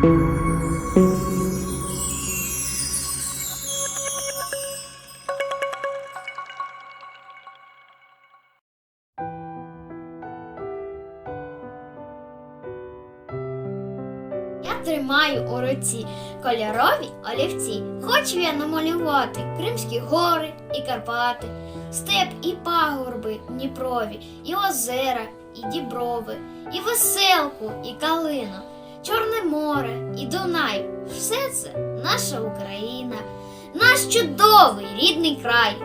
Тримаю у руці кольорові олівці. Хочу я намалювати Кримські гори і Карпати, степ і пагорби Дніпрові, і озера, і діброви, і веселку, і калину. Дунай. Все це наша Україна, наш чудовий рідний край.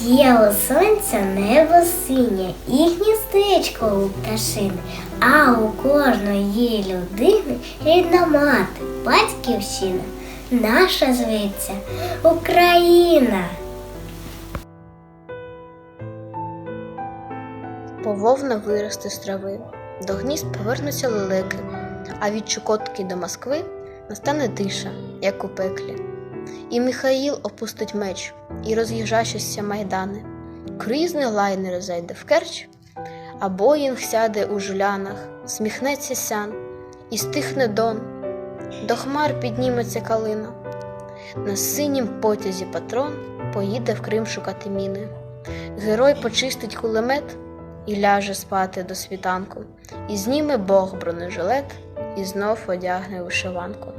Є у сонця небо синє і гніздечко у пташини, а у кожної людини рідна мати, батьківщина, наша зветься Україна. Пововна виросте з трави, до гнізд повернуться лелеки, а від Чукотки до Москви настане тиша, як у пеклі. І Михаїл опустить меч і роз'їжджащися майдани. Круїзний лайнер зайде в Керч, а Боїнг сяде у жулянах, сміхнеться сян, і стихне дон, до хмар підніметься калина. На синім потязі патрон поїде в Крим шукати міни. Герой почистить кулемет і ляже спати до світанку, і зніме Бог бронежилет, і знов одягне вишиванку.